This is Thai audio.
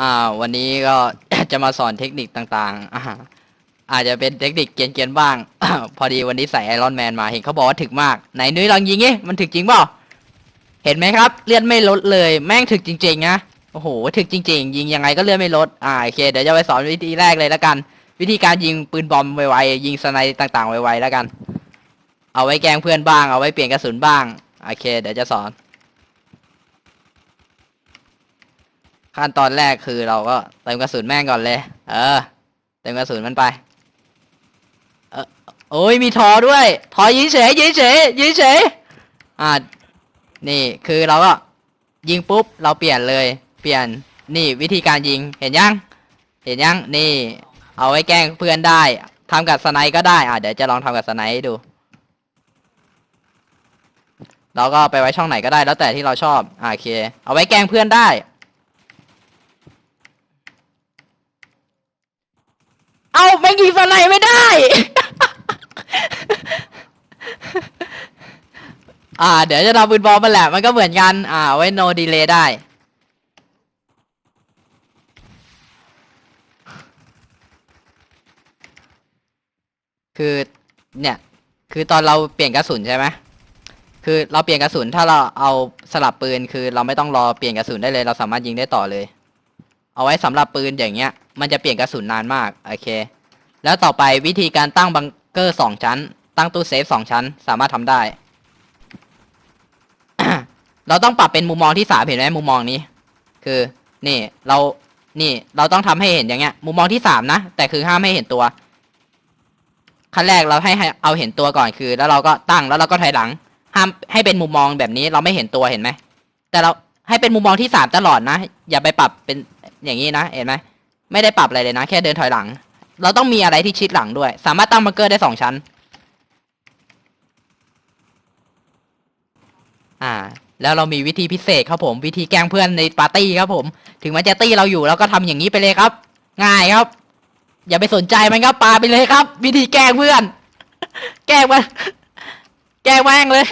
อ่า วันนี้ก็ จะมาสอนเทคนิคต่างๆอาอาจจะเป็นเทคนิคเกียนๆบ้าง พอดีวันนี้ใส่ไอรอนแมนมาเห็นเขาบอกว่าถึกมาก ไหนนุ้ยลองยิงงี้มันถึกจริงเปล่าเห็นไหมครับ เลื่อนไม่ลดเลย แม่งถึกจริงๆนะโอ้โหถึกจริง ๆ ยิงยังไงก็เลื่อนไม่ลดอ่าโอเคเดี๋ยวจะไปสอนวิธีแรกเลยแล้วกัน วิธีการยิงปืนบอมไวๆยิงสไนด์ต่างๆไวๆแล้วกัน เอาไว้แกงเพื่อนบ้างเอาไว้เปลี่ยนกระสุนบ้างโอเค เดี๋ยวจะสอน ขั้นตอนแรกคือเราก็เติมกระสุนแม่งก่อนเลย เออ เติมกระสุนมันไป เออโอ้ยมีทอด้วย ทอยิงเฉยยิงเฉยยิงเฉยอ่า นี่คือเราก็ยิงปุ๊บเราเปลี่ยนเลย เปลี่ยนนี่วิธีการยิงเห็นยัง เห็นยังนี่ เอาไว้แกล้งเพื่อนได้ทำกับสไนก็ได้อะเดี๋ยวจะลองทำกับสไนด์ให้ดูเราก็ไปไว้ช่องไหนก็ได้แล้วแต่ที่เราชอบอะโอเค เอาไว้แกล้งเพื่อนได้ ไม่ยิงสไนไม่ได้ อ่า เดี๋ยวจะทำปืนบอลมันแหละ มันก็เหมือนกัน อ่า ไว้โนดีเลย์ได้ คือเนี่ย คือตอนเราเปลี่ยนกระสุนใช่ไหมคือเราเปลี่ยนกระสุนถ้าเราเอาสลับปืนคือเราไม่ต้องรอเปลี่ยนกระสุนได้เลย เราสามารถยิงได้ต่อเลย เอาไว้สำหรับปืนอย่างเงี้ย มันจะเปลี่ยนกระสุนนานมาก โอเค แล้วต่อไปวิธีการตั้งบังเกอร์สองชั้น ตั้งตู้เซฟสองชั้น สามารถทำได้ เราต้องปรับเป็นมุมมองที่สามเห็นไหมมุมมองนี้ คือ นี่เรานี่เราต้องทำให้เห็นอย่างเงี้ย มุมมองที่สามนะ แต่คือห้ามไม่เห็นตัว ขั้นแรกเราให้ให้เอาเห็นตัวก่อนคือ แล้วเราก็ตั้งแล้วเราก็ถอยหลัง ห้ามให้เป็นมุมมองแบบนี้เราไม่เห็นตัวเห็นไหมแต่เราให้เป็นมุมมองที่สามตลอดนะ อย่าไปปรับเป็นอย่างนี้นะเห็นไหมไม่ได้ปรับอะไรเลยนะ แค่เดินถอยหลัง เราต้องมีอะไรที่ชิดหลังด้วย สามารถตั้งบังเกอร์ได้สองชั้น อ่า แล้วเรามีวิธีพิเศษครับผม วิธีแกล้งเพื่อนในปาร์ตี้ครับผม ถึงมันจะตี้เราอยู่เราก็ทำอย่างนี้ไปเลยครับ ง่ายครับ อย่าไปสนใจมันครับปาไปเลยครับ วิธีแกล้งเพื่อน แกล้งมันแกล้งแม่งเลย